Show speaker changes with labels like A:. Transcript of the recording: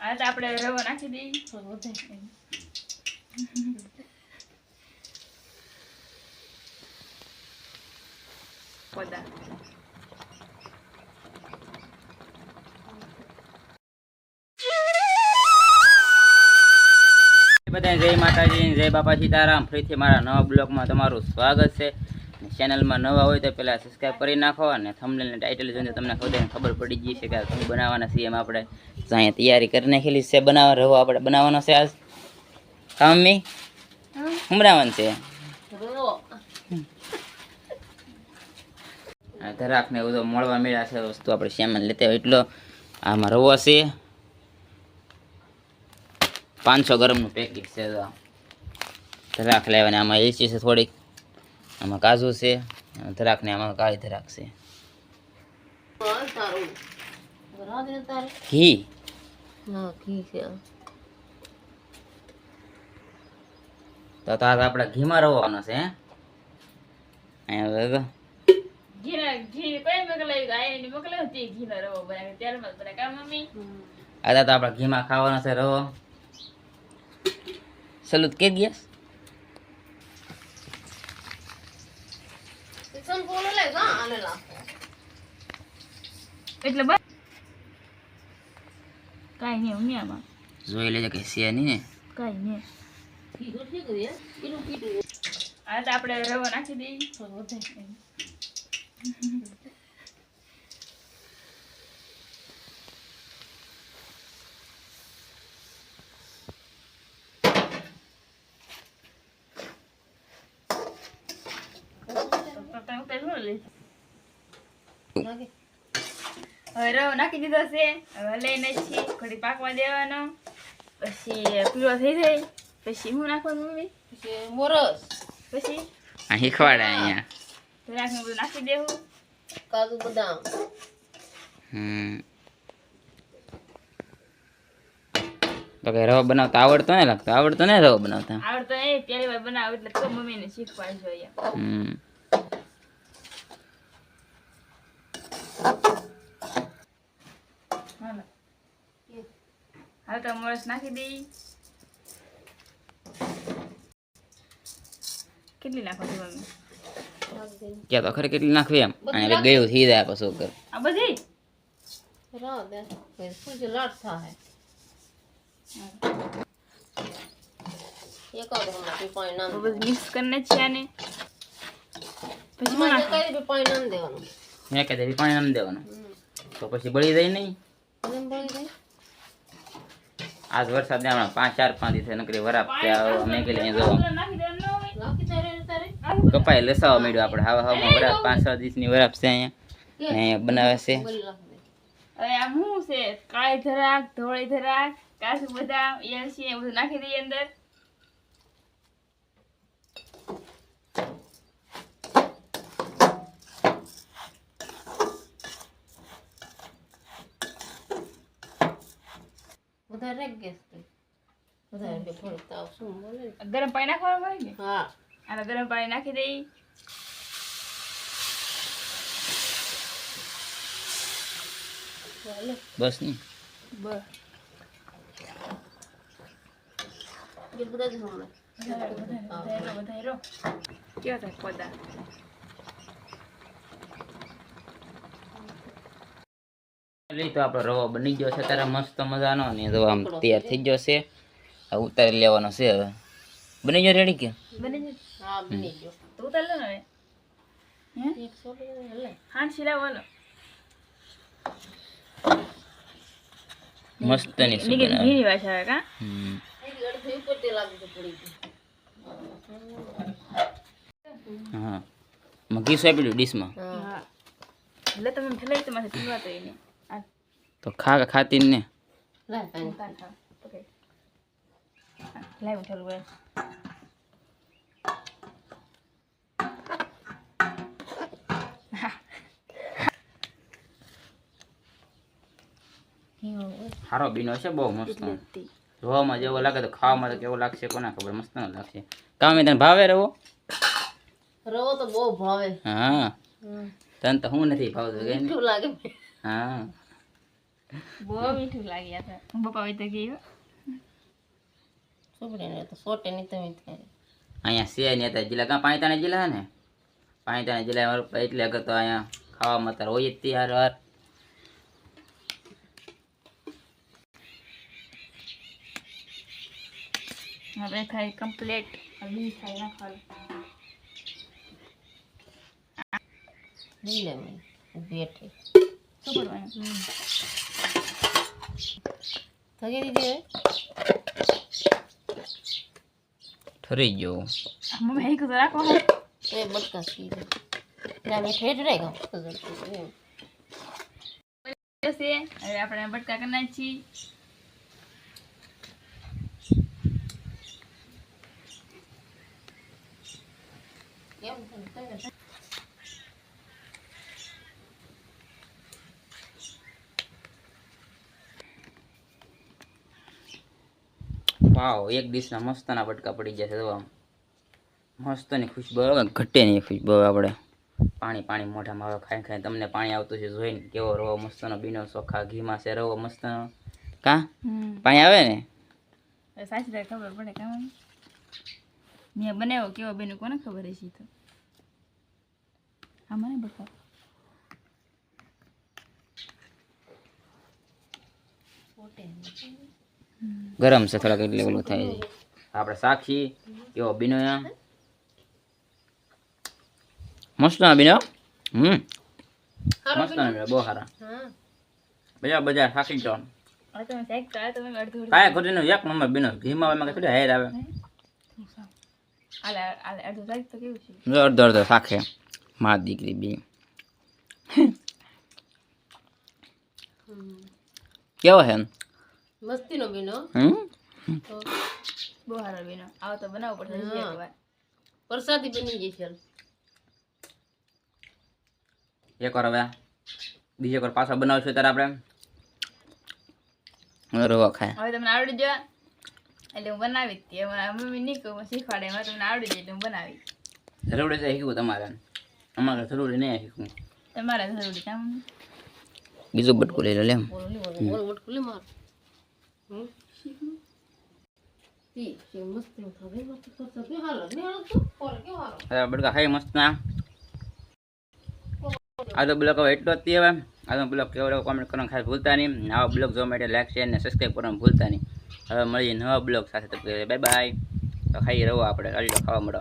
A: આ તો આપણે રવો નાખી દઈએ. બધા
B: બધાને જય માતાજી જય બાપા સીતારામ. ફરીથી મારા નવા બ્લોગમાં તમારું સ્વાગત છે. ચેનલમાં નવા હોય તો પહેલાં સબસ્ક્રાઈબ કરી નાખો અને થંબનેલ ને ટાઇટલ જોઈને તમને ખબર ખબર પડી ગઈ છે કે શું બનાવવાના છીએ એમ આપણે અહીંયા તૈયારી કરી નાખેલી છે, બનાવવા રહો આપણે બનાવવાનો છે આજ. હા, મમ્મી? શું બનાવવાનું છે ધરાકને એવું તો મળવા મળ્યા છે વસ્તુ આપણે સામાન લેતા હોય એટલો. આમાં રવો છે. પાંચસો ગ્રામનું પેકેટ છે ધરાક લેવાની આમાં એસી છે થોડીક. આમાં કાજુ છે ધરાક ને આમાં કાળી ધરાક છે. ઘી? તો તો આજ આપણે ઘીમાં રવાનો છે હે? અહીંયા તો આપણે ઘીમાં ખાવાનો છે રવો. સલુત કે ગેસ
A: એટલે બસ. કાઈ નહીં મમ્મી આમાં.
B: જોઈ લેજો કે છે નહીં ને.
A: કાંઈ નહીં. આ તો આપણે રવા નાખી દઈએ. હવે રવો નાખી દીધો છે. હવે લઈને છીએ ઘડી પાકવા દેવાનો. પછી પીળો થઈ જાય. પછી હું નાખવાનું મમ્મી?
C: મોરસ.
A: પછી?
B: આ શીખવાડે અહીંયા.
A: રાખીને બધું નાખી દેવું.
C: કાજુ બદામ.
B: હમ. તો કે રવો બનાવતા આવડતો ને લાગતો? આવડતો ને રવો બનાવતા?
A: આવડતો એ પહેલી વાર બનાવ એટલે તો મમ્મીને શીખવાડજો અહીંયા.
B: હમ.
A: હાલ તો મોરસ નાખી દઈ કેટલી નાખો છો મમ્મી?
B: ક્યાં તો ખરે કેટલી નાખવી એમ? અને એટલે ગયું થઈ જાય પછી કર
A: આ બધી?
C: રાહ દે પછી સૂજી લાટ થાય એકાદ હમણાં બી પાણી નામ
A: તો બધું મિક્સ કરીને જ છે આને. પછી હું નાખું
C: કઈ બી પાણી નામ દેવાનું.
B: મેં કીધું પાણી નામ દેવાનું. તો પછી બળી જાય નહીં.
C: એમ બળી જાય
B: આજ વરસાદ ને હમણાં પાંચ, ચાર, પાંચ દિવસે નકરી વરાપ ત્યાં મેં કીધું અહીંયા જો
A: નાખી દેવાનું ન હોય
C: નાખી તારે તારે
B: કપાય લસાવા માંડ્યો આપણે. હવે, હવામાં વરાપ. પાંચ, છ દિવસની વરાપ છે અહીંયા. ને બનાવે છે.
A: અરે આ શું છે? કાળી ધરાક, ધોળી ધરાક, કાજુ બધા બધું નાખી દઈએ અંદર.
C: વધારે રાખ ગેસ તો વધારે કે થોડીક તાવ શું બોલે
A: ગરમ પાણી નાખવાનું હોય ને
C: હા
A: અને ગરમ પાણી નાખી દઈ
C: બસની
B: બસ
C: બધા જ હમણાં
A: વધારે વધારે કેવા થાય પદા
B: લઈ તો આપણો રવો બની ગયો છે. ત્યારે મસ્ત મજાનો ને જો આમ તૈયાર થઈ ગયો છે. હવે ઉતારી લેવાનો છે હવે. બની ગયો રેડી કે?
A: બની જાય
C: હા બની ગયો.
A: તો ઉતાર લો ને હવે. હે?
C: એક સોટી લે.
A: હાથ શીલા બોલો
B: મસ્તની શું
A: નીકળી
B: બનાવે?
A: ઘીની ભાષા આવે કા?
B: હમ.
C: એક અડધી ઉપર તેલ લાગી તો પડી ગયું
B: હા મગી સોંપી ડીશમાં.
C: હા.
A: હા. એટલે તમે ઠેલાઈ તમારે પીવા તો એને આ
B: તો ખા ખાતી ને સારો બીનો છે બહુ મસ્ત. જોવામાં જેવો લાગે તો ખાવામાં તો કેવો લાગશે કોના ખબર મસ્ત ન લાગશે. કામે તને ભાવે રવો?
C: રવો તો બહુ ભાવે.
B: હા. તને તો હું નથી ભાવતો કે
C: મીઠું લાગે.
B: હા.
A: બહુ મીઠું લાગ્યા હતા હું પપ્પા હોય તો ગઈ હો.
C: છોકરીને તો સોટે નહીં તમે થાય
B: અહીંયા છે ને અત્યારે જિલ્લા કાં પાણીતાણા જિલ્લા હે ને? પાણીતાણા જિલ્લા મારું પપ્પા એટલે આગળ તો અહીંયા ખાવામાં અત્યારે હોય જ તે હાર વાર.
A: હવે ખાઈ કમ્પ્લીટ બીજી ખાઈ નાખવાનું
C: લઈ લે મેં ઊભી હેઠે
A: શું કરવાનું
C: થગી દીધી
B: ઠરી ગયો.
A: મમ્મી એક તો રાખો
C: એ બટકા સી એટલે મેં ઠેઠ રહી ગયો
A: હવે આપણે બટકા કરના નાખીએ
C: કેમ થાય ને?
B: વાવ એક દિવસના મસ્તના બટકા પડી જશે છે તો આમ. મસ્તની ખુશબુ આવે ઘટે નહીં ખુશબુ આપણે પાણી પાણી મોઢામાં આવે ખાઈ ખાઈ તમને પાણી આવતું છે જોઈને કેવો રવો મસ્તનો બીનો ચોખા ઘીમાં છે રવો મસ્તનો. કા? પાણી આવે ને?
A: સાચી ખબર પડે કામ મેં બનાવ્યો કેવો બેનો કોને ખબર હશે તો. હા મને બતાવ.
B: ગરમ છે થોડાક એટલે ઓલું થાય છે. આપણે સાક્ષી એવો બીનો મસ્ત ના બીનો હમ. મસ્ત ના બીનો બહુ સારા
C: બજા
B: બધા સાક્ષી તો. કાંઈ ખોટી ખોટીનો એક નંબર બિનો ઘીમાં એમાં થોડી હેર આવે.
A: અડધું
B: અડધો સાખે. મા દીકરી બી. કેવો છે
C: મસ્તીનો બીનો
B: હમ
C: તો
A: બહુ સારો બેનો આવો તો બનાવવો પડશે હજી
C: હા.
A: એકવાર.
C: પ્રસાદી બની જશે
B: એક વાર હવે બીજો વાર પાછો બનાવશું ત્યારે આપણે રવા ખાય
A: હવે તમને આવડી જાય એટલે હું બનાવી જ હતી હવે મારા મમ્મી નહીં કહું હું શીખવાડે એમાં તમને આવડી જાય એટલે હું બનાવી
B: જરૂરી છે શીખવું તમારે અમારે જરૂરી નહીં શીખવું
A: તમારે જરૂરી કામ
B: બીજું બટકું લઈ લો લેમ
C: બોલો લે બોલો બોલો મટકું લે માર હમ પી કે મસ્તી થવે મસ્ત કરતો કે હાલો ને હાલો તો પર કે હાલો
B: હવે બટકા ખાઈ મસ્ત ના. આ તો બ્લોગ હવે એટલો જ તે હવે આ તો બ્લોગ કેવો કોમેન્ટ કરવાનું ખાસ ભૂલતા નહીં. આવા બ્લોગ જોવા માટે લાઈક શેર અને સબસ્ક્રાઈબ કરવાનું ભૂલતા નહીં. હવે મળીએ નવા બ્લોગ સાથે. તો બાય બાય તો ખાઈ રહો આપણે. અડી ખાવા મળો.